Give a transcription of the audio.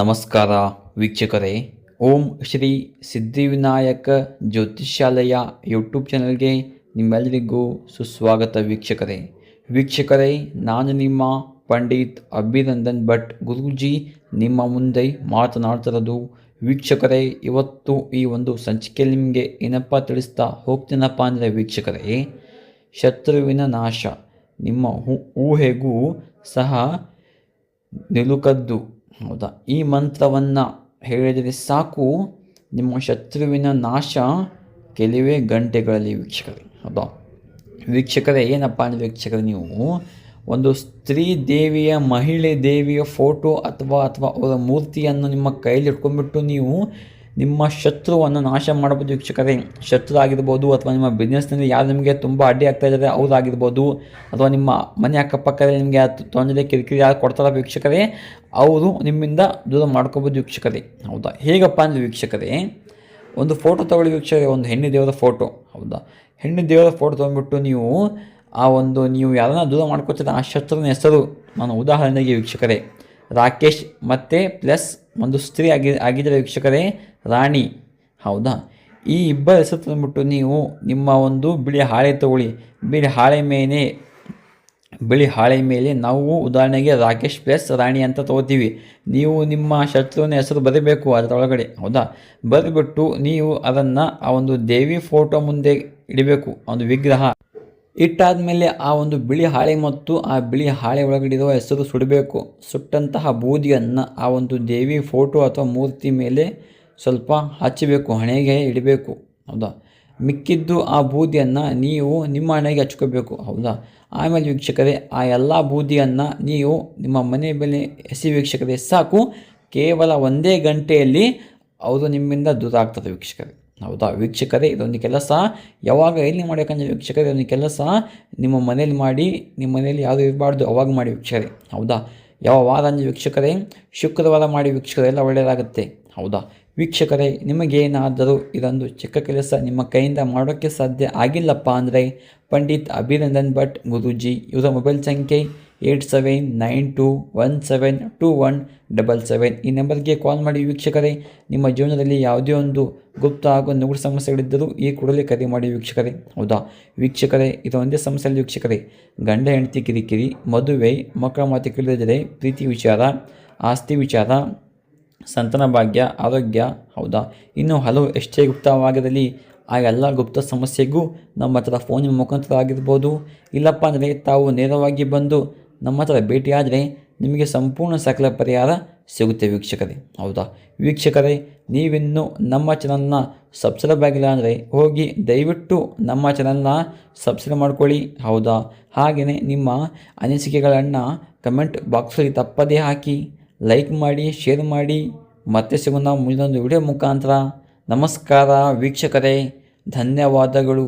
ನಮಸ್ಕಾರ ವೀಕ್ಷಕರೇ. ಓಂ ಶ್ರೀ ಸಿದ್ಧಿವಿನಾಯಕ ಜ್ಯೋತಿಷ್ಯಾಲಯ ಯೂಟ್ಯೂಬ್ ಚಾನಲ್ಗೆ ನಿಮ್ಮೆಲ್ಲರಿಗೂ ಸುಸ್ವಾಗತ ವೀಕ್ಷಕರೇ. ವೀಕ್ಷಕರೇ, ನಾನು ನಿಮ್ಮ ಪಂಡಿತ್ ಅಭಿನಂದನ್ ಭಟ್ ಗುರೂಜಿ. ನಿಮ್ಮ ಮುಂದೆ ಮಾತನಾಡ್ತಿರೋದು ವೀಕ್ಷಕರೇ, ಇವತ್ತು ಈ ಒಂದು ಸಂಚಿಕೆಯಲ್ಲಿ ನಿಮಗೆ ಏನಪ್ಪ ತಿಳಿಸ್ತಾ ಹೋಗ್ತೀನಪ್ಪ ಅಂದರೆ ವೀಕ್ಷಕರೇ, ಶತ್ರುವಿನ ನಾಶ. ನಿಮ್ಮ ಊಹೆಗೂ ಸಹ ನಿಲುಕದ್ದು ಹೌದಾ? ಈ ಮಂತ್ರವನ್ನು ಹೇಳಿದರೆ ಸಾಕು. ನಿಮ್ಮ ಶತ್ರುವಿನ ನಾಶ ಕೆಲವೇ ಗಂಟೆಗಳಲ್ಲಿ ವೀಕ್ಷಕರೇ. ಹೌದಾ? ವೀಕ್ಷಕರೇ, ಏನಪ್ಪ ಅಂದರೆ ವೀಕ್ಷಕರೇ ನೀವು? ಒಂದು ಸ್ತ್ರೀ ದೇವಿಯ, ಮಹಿಳೆ ದೇವಿಯ ಫೋಟೋ ಅಥವಾ ಅಥವಾ ಅವರ ಮೂರ್ತಿಯನ್ನು ನಿಮ್ಮ ಕೈಯಲ್ಲಿ ಇಟ್ಕೊಂಡ್ಬಿಟ್ಟು ನೀವು ನಿಮ್ಮ ಶತ್ರುವನ್ನು ನಾಶ ಮಾಡಬಹುದು ವೀಕ್ಷಕರೇ. ಶತ್ರು ಆಗಿರ್ಬೋದು ಅಥವಾ ನಿಮ್ಮ ಬಿಸ್ನೆಸ್ನಲ್ಲಿ ಯಾರು ನಿಮಗೆ ತುಂಬ ಅಡ್ಡಿ ಆಗ್ತಾ ಇದ್ದಾರೆ ಅವ್ರಾಗಿರ್ಬೋದು ಅಥವಾ ನಿಮ್ಮ ಮನೆ ಅಕ್ಕಪಕ್ಕದಲ್ಲಿ ನಿಮಗೆ ತೊಂದರೆ, ಕಿರಿಕಿರಿ ಯಾರು ಕೊಡ್ತಾರ ವೀಕ್ಷಕರೇ, ಅವರು ನಿಮ್ಮಿಂದ ದೂರ ಮಾಡ್ಕೋಬೋದು ವೀಕ್ಷಕರೇ. ಹೌದಾ? ಹೇಗಪ್ಪ ಅಂದರೆ ವೀಕ್ಷಕರೇ, ಒಂದು ಫೋಟೋ ತಗೊಳ್ಳಿ ವೀಕ್ಷಕರೇ, ಒಂದು ಹೆಣ್ಣು ದೇವರ ಫೋಟೋ ಹೌದಾ? ಹೆಣ್ಣು ದೇವರ ಫೋಟೋ ತೊಗೊಂಡ್ಬಿಟ್ಟು ನೀವು ಆ ಒಂದು, ನೀವು ಯಾರನ್ನ ದೂರ ಮಾಡ್ಕೊತೀರ ಆ ಶತ್ರುವಿನ ಹೆಸರು ನಾನು ಉದಾಹರಣೆಗೆ ವೀಕ್ಷಕರೇ. ರಾಕೇಶ್ ಮತ್ತು ಪ್ಲಸ್ ಒಂದು ಸ್ತ್ರೀ ಆಗಿ, ಆಗಿದ್ದರೆ ವೀಕ್ಷಕರೇ. ರಾಣಿ. ಹೌದಾ? ಈ ಇಬ್ಬರ ಹೆಸರು ತಂದುಬಿಟ್ಟು ನೀವು ನಿಮ್ಮ ಒಂದು ಬಿಳಿ ಹಾಳೆ ತಗೊಳ್ಳಿ. ಬಿಳಿ ಹಾಳೆ ಮೇಲೆ, ಬಿಳಿ ಹಾಳೆ ಮೇಲೆ ನಾವು ಉದಾಹರಣೆಗೆ ರಾಕೇಶ್ ಪ್ಲಸ್ ರಾಣಿ ಅಂತ ತಗೋತೀವಿ. ನೀವು ನಿಮ್ಮ ಶತ್ರುವಿನ ಹೆಸರು ಬರೀಬೇಕು ಅದರೊಳಗಡೆ. ಹೌದಾ? ಬರೆದುಬಿಟ್ಟು ನೀವು ಅದನ್ನು ಆ ಒಂದು ದೇವಿ ಫೋಟೋ ಮುಂದೆ ಇಡಬೇಕು, ಒಂದು ವಿಗ್ರಹ. ಇಟ್ಟಾದ ಮೇಲೆ ಆ ಒಂದು ಬಿಳಿ ಹಾಳೆ ಮತ್ತು ಆ ಬಿಳಿ ಹಾಳೆ ಒಳಗಡಿರುವ ಹೆಸರು ಸುಡಬೇಕು. ಸುಟ್ಟಂತಹ ಬೂದಿಯನ್ನು ಆ ಒಂದು ದೇವಿ ಫೋಟೋ ಅಥವಾ ಮೂರ್ತಿ ಮೇಲೆ ಸ್ವಲ್ಪ ಹಚ್ಚಬೇಕು, ಹಣೆಗೆ ಇಡಬೇಕು, ಹೌದಾ? ಮಿಕ್ಕಿದ್ದು ಆ ಬೂದಿಯನ್ನು ನೀವು ನಿಮ್ಮ ಹಣೆಗೆ ಹಚ್ಕೋಬೇಕು, ಹೌದಾ? ಆಮೇಲೆ ವೀಕ್ಷಕರೇ, ಆ ಎಲ್ಲ ಬೂದಿಯನ್ನು ನೀವು ನಿಮ್ಮ ಮನೆ ಮೇಲೆ ಎಸಿ ವೀಕ್ಷಕರೇ, ಸಾಕು. ಕೇವಲ ಒಂದೇ ಗಂಟೆಯಲ್ಲಿ ಅವರು ನಿಮ್ಮಿಂದ ದೂರ ಆಗ್ತದೆ ವೀಕ್ಷಕರೇ, ಹೌದಾ? ವೀಕ್ಷಕರೇ, ಇದೊಂದು ಕೆಲಸ. ಯಾವಾಗ ಎಲ್ಲಿ ಮಾಡಬೇಕಂದ್ರೆ ವೀಕ್ಷಕರೇ, ಇದೊಂದು ಕೆಲಸ. ನಿಮ್ಮ ಮನೇಲಿ ಮಾಡಿ, ನಿಮ್ಮ ಮನೇಲಿ ಯಾವುದು ಇರಬಾರ್ದು ಅವಾಗ ಮಾಡಿ ವೀಕ್ಷಕರೇ, ಹೌದಾ? ಯಾವ ವಾರ ಅಂದರೆ ವೀಕ್ಷಕರೇ, ಶುಕ್ರವಾರ ಮಾಡಿ ವೀಕ್ಷಕರೇ, ಎಲ್ಲ ಒಳ್ಳೆಯದಾಗುತ್ತೆ ಹೌದಾ? ವೀಕ್ಷಕರೇ, ನಿಮಗೇನಾದರೂ ಇದೊಂದು ಚಿಕ್ಕ ಕೆಲಸ ನಿಮ್ಮ ಕೈಯಿಂದ ಮಾಡೋಕ್ಕೆ ಸಾಧ್ಯ ಆಗಿಲ್ಲಪ್ಪ ಅಂದರೆ ಪಂಡಿತ್ ಅಭಿನಂದನ್ ಭಟ್, ಗುರೂಜಿ, ಇವರ ಮೊಬೈಲ್ ಸಂಖ್ಯೆ eight seven nine two one seven two one double seven. ಈ ನಂಬರ್ಗೆ ಕಾಲ್ ಮಾಡಿ ವೀಕ್ಷಕರೇ, ನಿಮ್ಮ ಜೀವನದಲ್ಲಿ ಯಾವುದೇ ಒಂದು ಗುಪ್ತ ಹಾಗೂ ನುಗುಡು ಸಮಸ್ಯೆಗಳಿದ್ದರೂ ಈ ಕೂಡಲೇ ಕರೆ ಮಾಡಿ ವೀಕ್ಷಕರೇ. ಹೌದಾ? ವೀಕ್ಷಕರೇ, ಇದು ಒಂದೇ ಸಮಸ್ಯೆಯಲ್ಲಿ ವೀಕ್ಷಕರೇ. ಗಂಡ, ಹೆಂಡತಿ, ಕಿರಿಕಿರಿ, ಮದುವೆ, ಮಕ್ಕಳ ಮಾತು ಕೇಳಿದರೆ ಪ್ರೀತಿ ವಿಚಾರ, ಆಸ್ತಿ ವಿಚಾರ ಸಂತಾನ ಭಾಗ್ಯ, ಆರೋಗ್ಯ, ಹೌದಾ? ಇನ್ನು ಹಲವು ಎಷ್ಟೇ ಗುಪ್ತವಾಗಿರಲಿ ಆ ಎಲ್ಲ ಗುಪ್ತ ಸಮಸ್ಯೆಗೂ ನಮ್ಮ ಹತ್ರ ಫೋನಿನ ಮುಖಾಂತರ ಆಗಿರ್ಬೋದು. ಇಲ್ಲಪ್ಪ ಅಂದರೆ ತಾವು ನೇರವಾಗಿ ಬಂದು ನಮ್ಮ ಹತ್ರ ಭೇಟಿಯಾದರೆ ನಿಮಗೆ ಸಂಪೂರ್ಣ ಸಕಲ ಪರಿಹಾರ ಸಿಗುತ್ತೆ ವೀಕ್ಷಕರೇ. ಹೌದಾ? ವೀಕ್ಷಕರೇ, ನೀವಿನ್ನು ನಮ್ಮ ಚಾನಲ್ನ ಸಬ್ಸ್ಕ್ರೈಬ್ ಆಗಿಲ್ಲ ಅಂದರೆ ಹೋಗಿ ದಯವಿಟ್ಟು ನಮ್ಮ ಚಾನಲ್ನ ಸಬ್ಸ್ಕ್ರೈಬ್ ಮಾಡ್ಕೊಳ್ಳಿ. ಹೌದಾ? ಹಾಗೆಯೇ ನಿಮ್ಮ ಅನಿಸಿಕೆಗಳನ್ನು ಕಮೆಂಟ್ ಬಾಕ್ಸಲ್ಲಿ ತಪ್ಪದೇ ಹಾಕಿ. ಲೈಕ್ ಮಾಡಿ ಶೇರ್ ಮಾಡಿ. ಮತ್ತೆ ಸಿಗೋಣ ಮುಂದೊಂದು ವಿಡಿಯೋ ಮುಖಾಂತರ. ನಮಸ್ಕಾರ ವೀಕ್ಷಕರೇ. ಧನ್ಯವಾದಗಳು.